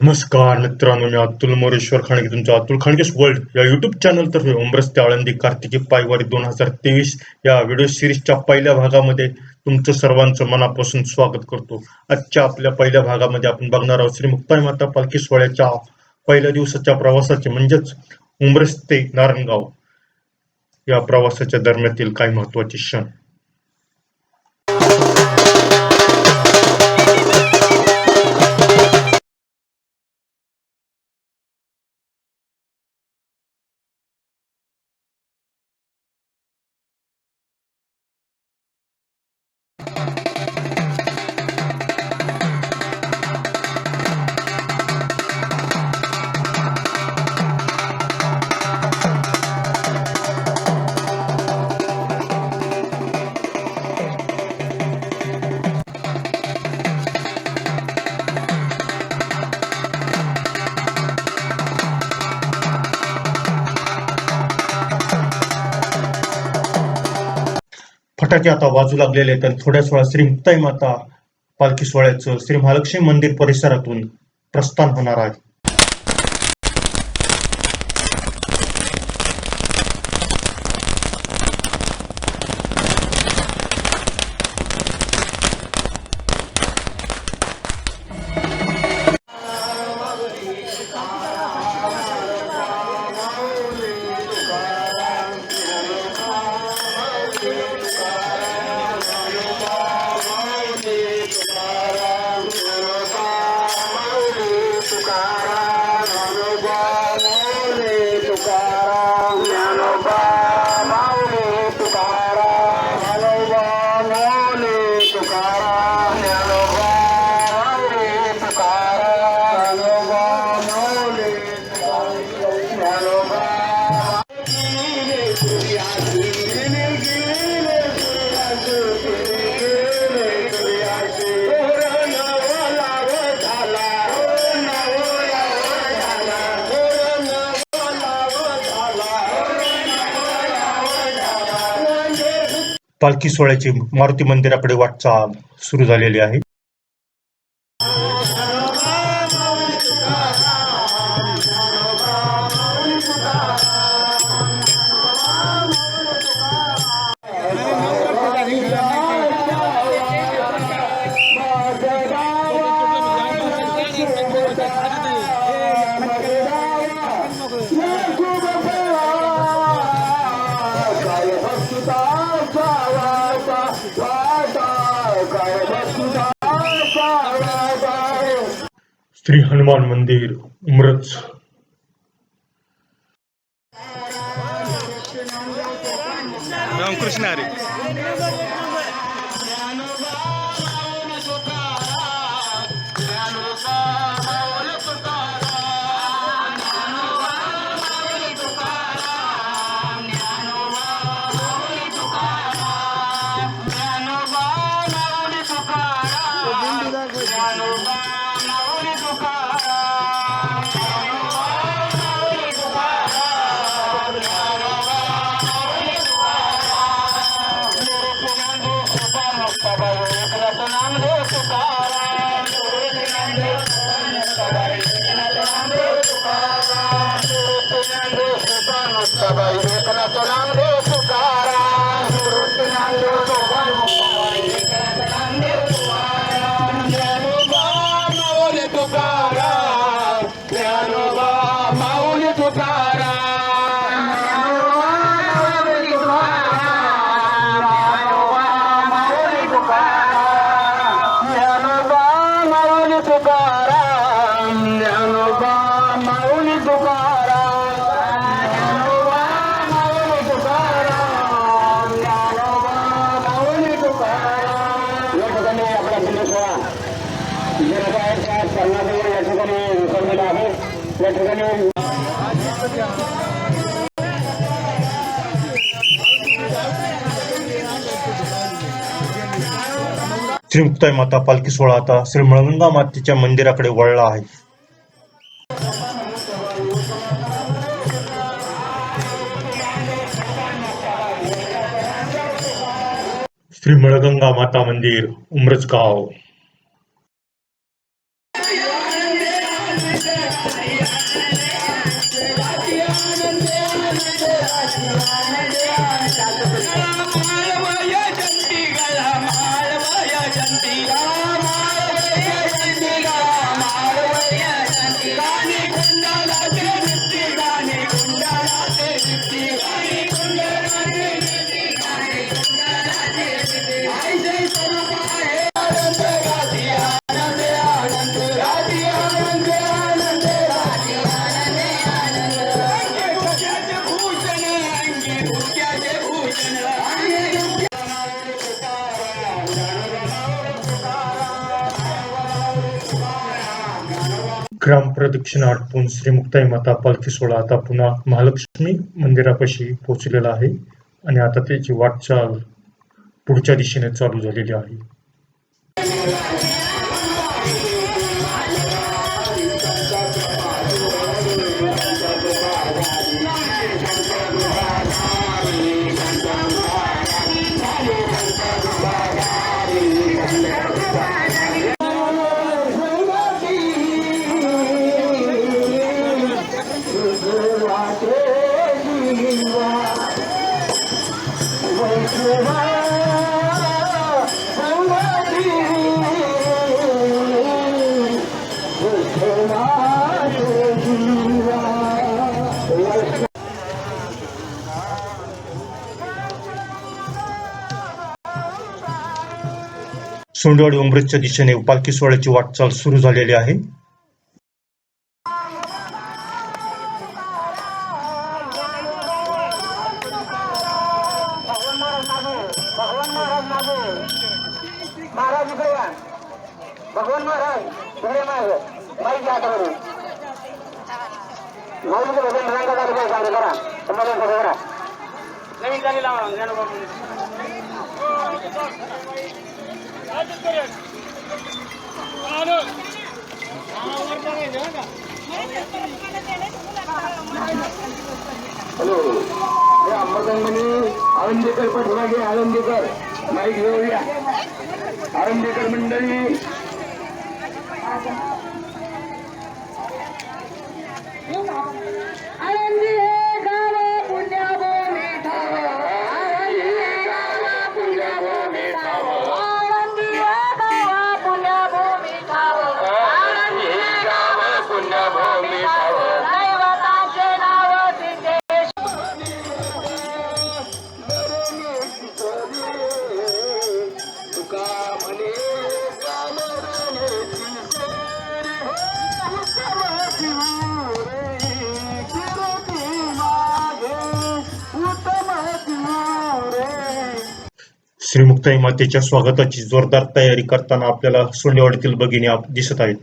नमस्कार मित्रांनो मी अतुल मोरेश्वर खाणगे तुमचं अतुल खाणगेस वर्ल्ड या युट्यूब चॅनल तर्फे उमरस आळंदी कार्तिकी पायवारी दोन हजार तेवीस या व्हिडिओ सिरीजच्या पहिल्या भागामध्ये तुमचं सर्वांचं मनापासून स्वागत करतो. आजच्या आपल्या पहिल्या भागामध्ये आपण बघणार आहोत श्री मुक्ताई माता पालखी सोहळ्याच्या पहिल्या दिवसाच्या प्रवासाचे म्हणजेच उमरस ते नारायणगाव या प्रवासाच्या दरम्यातील काही महत्त्वाचे क्षण. फटाके आता बाजू लागलेले आहेत. थोड्याच वेळा श्री मुक्ताई माता पालखी सोहळ्याचं श्री महालक्ष्मी मंदिर परिसरातून प्रस्थान होणार आहे. पालखी सोहळ्याची मारुती मंदिराकडे वाटचाल सुरू झालेली आहे. श्री हनुमान मंदिर उमरच श्री मुक्ताई माता पालखी सोहळा आता श्री मळगंगा मातेच्या मंदिराकडे वळला आहे. श्री मळगंगा माता मंदिर उमरजगाव. ग्रामप्रदक्षिणा आटपून श्री मुक्ताई माता पालखी सोहळा आता पुन्हा महालक्ष्मी मंदिरापाशी पोहोचलेला आहे आणि आता त्याची वाटचाल पुढच्या दिशेने चालू झालेली आहे. सोंडवाडी उंब्रजच्या दिशेने पालखी सोहळ्याची वाटचाल सुरू झालेली आहे. माईक मंडळी. आनंदी मातेच्या स्वागताची जोरदार तयारी करताना आपल्याला सोंडेवाडीतील भगिनी आप- दिसत आहेत.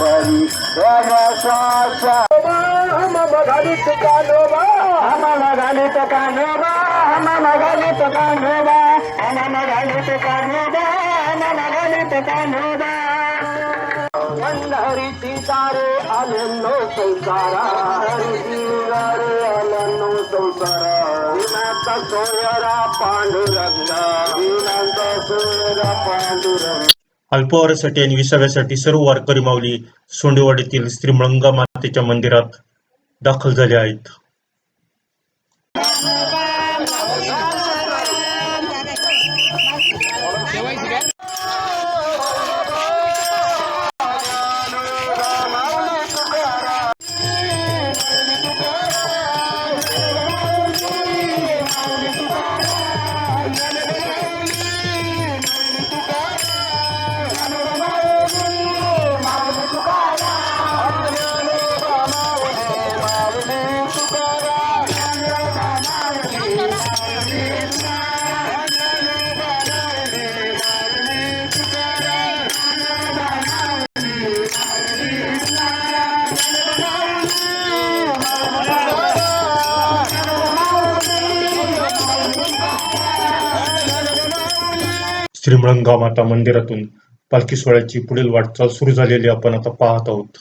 bari daga sasa hama magalit kanoba hama magalit kanoba hama magalit kanoba hama magalit kanoba hama magalit kanoba ಹರಿ ಸೀತಾರೆ ಅಲೆಲ್ಲೋ ಸಂಸಾರ ಹರಿ ಸೀತಾರೆ ಅಲೆಲ್ಲೋ ಸಂಸಾರ ವಿನಾಂತ ಸೋಯರ ಪಾಂಡುರಂಗ ವಿನಾಂತ ಸೋಯರ ಪಾಂಡುರಂಗ अल्पवारासाठी आणि विसाव्यासाठी सर्व वारकरी माऊली सोंडेवाडीतील श्री मळंगा मातेच्या मंदिरात दाखल झाले आहेत. श्रीमळंगा माता मंदिरातून पालखी सोहळ्याची पुढील वाटचाल सुरू झालेली आपण आता पाहत आहोत.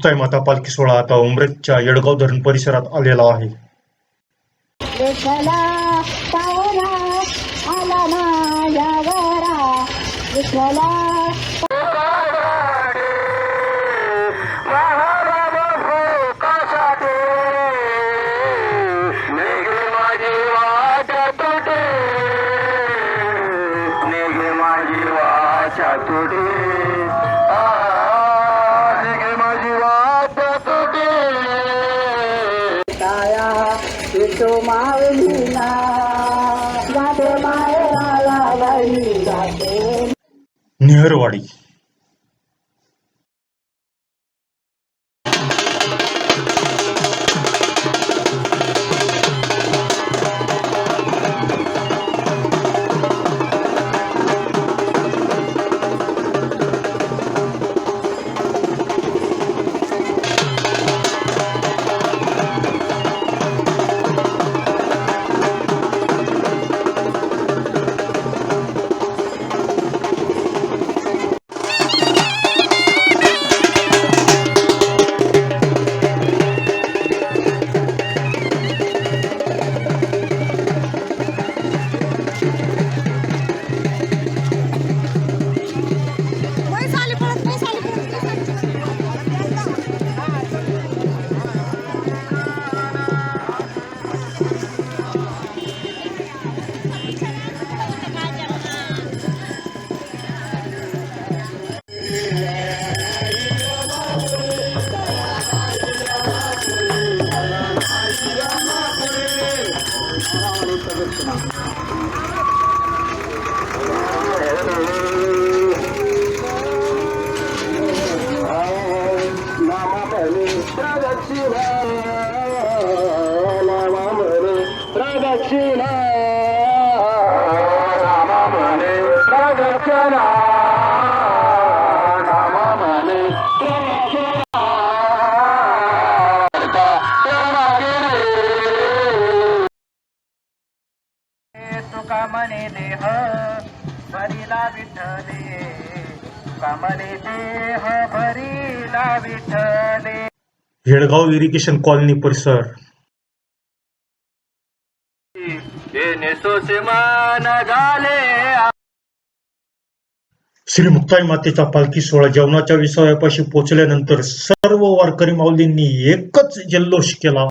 मुक्ताई माता पालखी सोहळा आता उमरेजच्या येडगाव धरण परिसरात आलेला आहे. आला नेहरवाडी येडगाव इरिगेशन कॉलनी परिसर श्री मुक्ताई मातेचा पालखी सोहळा जेवणाच्या विसाव्यापाशी पोहोचल्यानंतर सर्व वारकरी माऊलींनी एकच जल्लोष केला.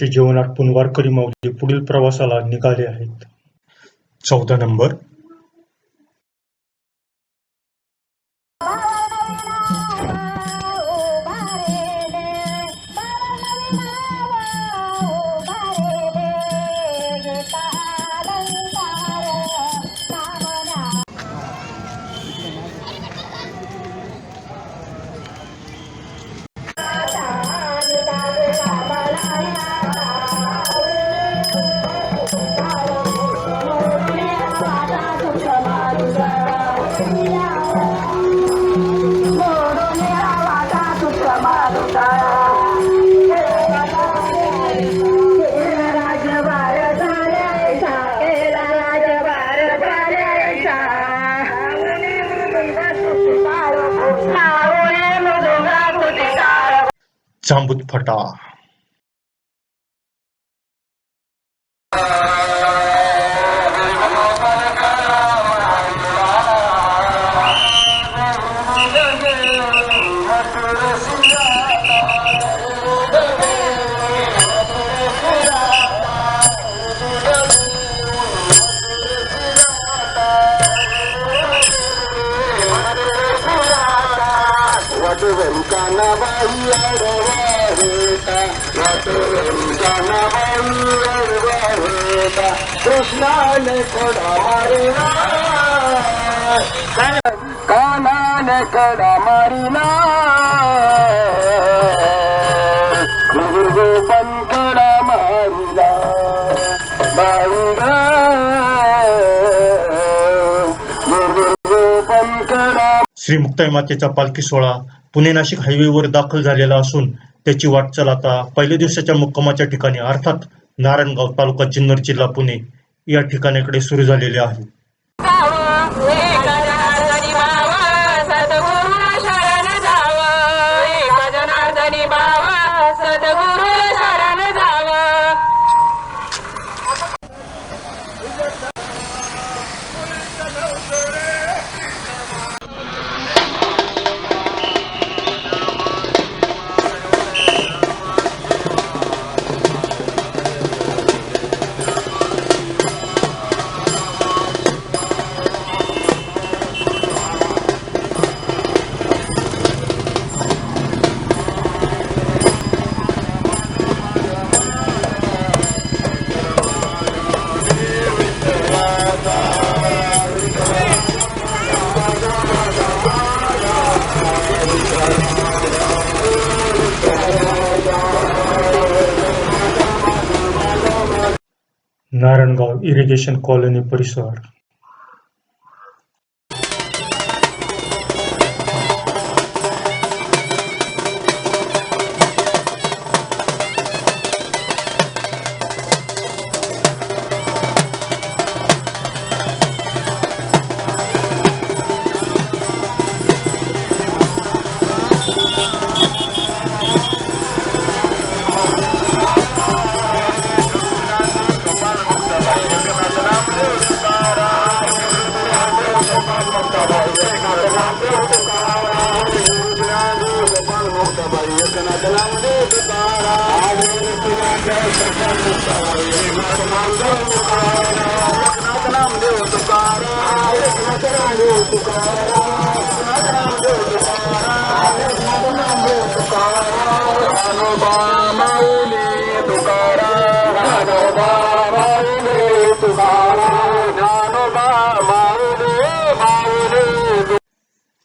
दुपारचे जेवण आटपून माऊली पुढील प्रवासाला निघाले आहेत. चौदा नंबर. चांबूत फटा कृष्णाने कडा मारिला कानाने कडा मारिला पण कडा मारिला श्री मुक्ताई मातेचा पालखी सोहळा पुणे नाशिक हायवेवर दाखल झालेला असून त्याची वाटचाल आता पहिल्या दिवसाच्या मुक्कामाच्या ठिकाणी अर्थात नारायणगाव तालुका जुन्नर जिल्हा पुणे या ठिकाणाकडे सुरू झालेली आहे. नारायणगाव इरिगेशन कॉलनी परिसर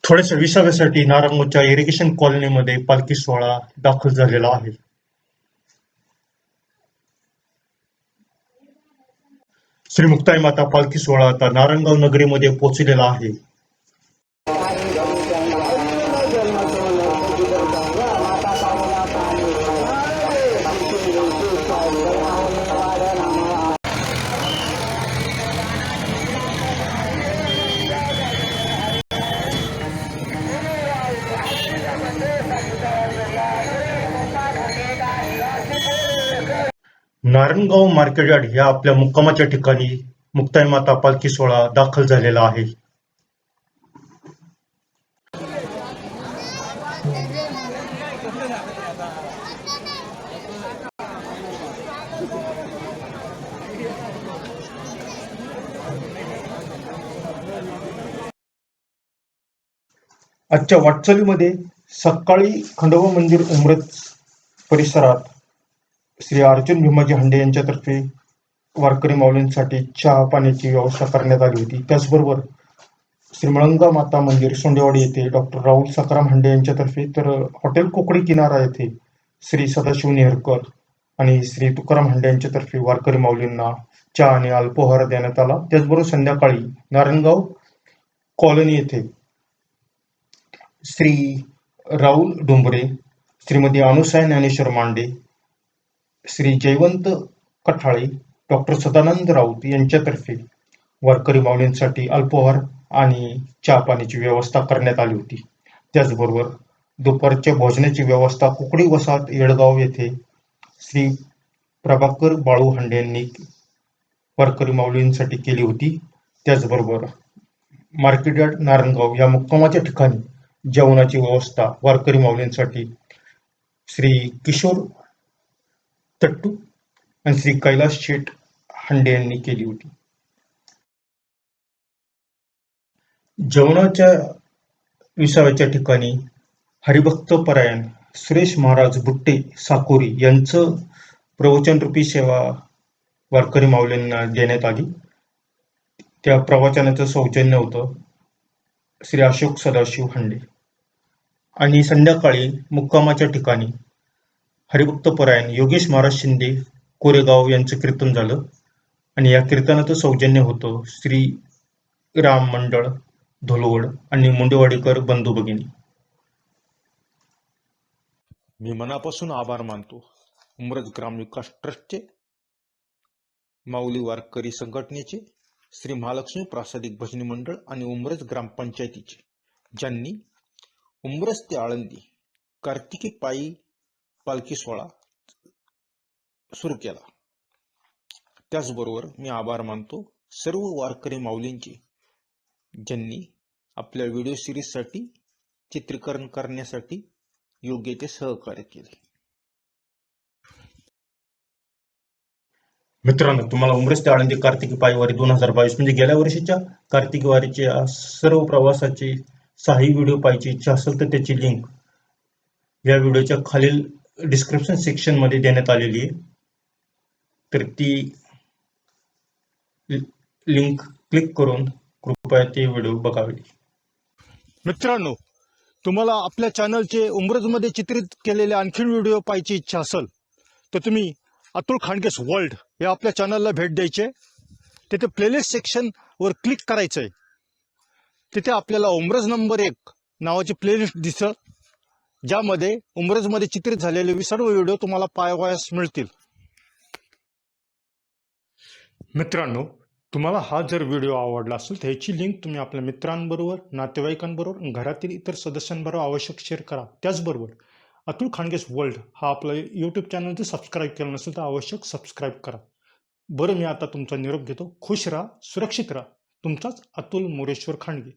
थोड्याशा विसाव्यासाठी नारायणगावच्या इरिगेशन कॉलनीमध्ये पालखी सोहळा दाखल झालेला आहे. श्री मुक्ताई माता पालखी सोहळा आता नारायणगाव नगरीमध्ये पोहोचलेला आहे. नारणगाव मार्केट यार्ड ह्या आपल्या मुक्कामाच्या ठिकाणी मुक्ताई माता पालखी सोहळा दाखल झालेला आहे. आजच्या वाटचालीमध्ये सकाळी खंडोबा मंदिर उमरत परिसरात श्री अर्जुन भीमाजी हांडे यांच्यातर्फे वारकरी माऊलींसाठी चहा पाण्याची व्यवस्था करण्यात आली होती. त्याचबरोबर श्री मळंगा माता मंदिर सोंडेवाडी येथे डॉक्टर राहुल सकाराम हांडे यांच्यातर्फे तर हॉटेल कोकणी किनारा येथे श्री सदाशिव नेहरकर आणि श्री तुकाराम हांडे यांच्यातर्फे वारकरी माऊलींना चहा आणि अल्पोहार देण्यात आला. त्याचबरोबर संध्याकाळी नारायणगाव कॉलनी येथे श्री राहुल डोंबरे श्रीमती अनुसाय ज्ञानेश्वर मांडे श्री जयवंत कठाळे डॉक्टर सदानंद राऊत यांच्यातर्फे वारकरी माऊलींसाठी अल्पोहार आणि चहा पाण्याची व्यवस्था करण्यात आली होती. त्याचबरोबर दुपारच्या भोजनाची व्यवस्था कुकडी वसाहत येडगाव येथे श्री प्रभाकर बाळू हांडे यांनी वारकरी माऊलींसाठी केली होती. त्याचबरोबर मार्केट यार्ड नारायणगाव या मुक्कामाच्या ठिकाणी जेवणाची व्यवस्था वारकरी माऊलींसाठी श्री किशोर तट्टू आणि श्री कैलास शेठ हांडे यांनी केली होती. जेवणाच्या विसाव्याच्या ठिकाणी हरिभक्त परायण सुरेश महाराज बुट्टे साकोरी यांचं प्रवचनरूपी सेवा वारकरी माऊलींना देण्यात आली. त्या प्रवचनाचं सौजन्य होतं श्री अशोक सदाशिव हांडे. आणि संध्याकाळी मुक्कामाच्या ठिकाणी हरिभक्त परायण योगेश महाराज शिंदे कोरेगाव यांचं कीर्तन झालं. आणि या कीर्तनाचं सौजन्य होतं श्री राम मंडळ धोलवड आणि मुंडेवाडीकर बंधू भगिनी. मी मनापासून आभार मानतो. उमरज ग्रामविकास ट्रस्टचे माऊली वारकरी संघटनेचे श्री महालक्ष्मी प्रासादिक भजनी मंडळ आणि उमरज ग्रामपंचायतीचे ज्यांनी उमरज ते आळंदी कार्तिकी पायी पालखी सोहळा सुरू केला. त्याचबरोबर मी आभार मानतो सर्व वारकरी माऊलींचे ज्यांनी आपल्या व्हिडिओ सिरीजसाठी चित्रीकरण करण्यासाठी योग्य ते सहकार्य केले. मित्रांनो तुम्हाला उमरेस ते आळंदी कार्तिकी पायवारी दोन हजार बावीस म्हणजे गेल्या वर्षीच्या कार्तिकी वारीच्या सर्व प्रवासाचे सहाही व्हिडिओ पाहायची इच्छा असेल तर त्याची लिंक या व्हिडिओच्या खालील डिस्क्रिप्शन सेक्शनमध्ये देण्यात आलेली आहे. तर ती लिंक क्लिक करून कृपया ते व्हिडिओ बघावे. मित्रांनो तुम्हाला आपल्या चॅनलचे उमरजमध्ये चित्रित केलेले आणखीन व्हिडिओ पाहायची इच्छा असेल तर तुम्ही अतुल खांडकेस वर्ल्ड या आपल्या चॅनलला भेट द्यायचे तिथे प्लेलिस्ट सेक्शन वर क्लिक करायचं आहे तिथे आपल्याला उमरज नंबर एक नावाची प्लेलिस्ट दिसत. ज्यामध्ये उमरजमध्ये चित्रित झालेले सर्व व्हिडिओ तुम्हाला पाहावयास मिळतील. मित्रांनो तुम्हाला हा जर व्हिडिओ आवडला असेल तर ह्याची लिंक तुम्ही आपल्या मित्रांबरोबर नातेवाईकांबरोबर घरातील इतर सदस्यांबरोबर आवश्यक शेअर करा. त्याचबरोबर अतुल खांडगेस वर्ल्ड हा आपला यूट्यूब चॅनल जर सबस्क्राईब केला नसेल तर आवश्यक सबस्क्राईब करा. बरं मी आता तुमचा निरोप घेतो. खुश राहा सुरक्षित राहा. तुमचाच अतुल मोरेश्वर खांडगे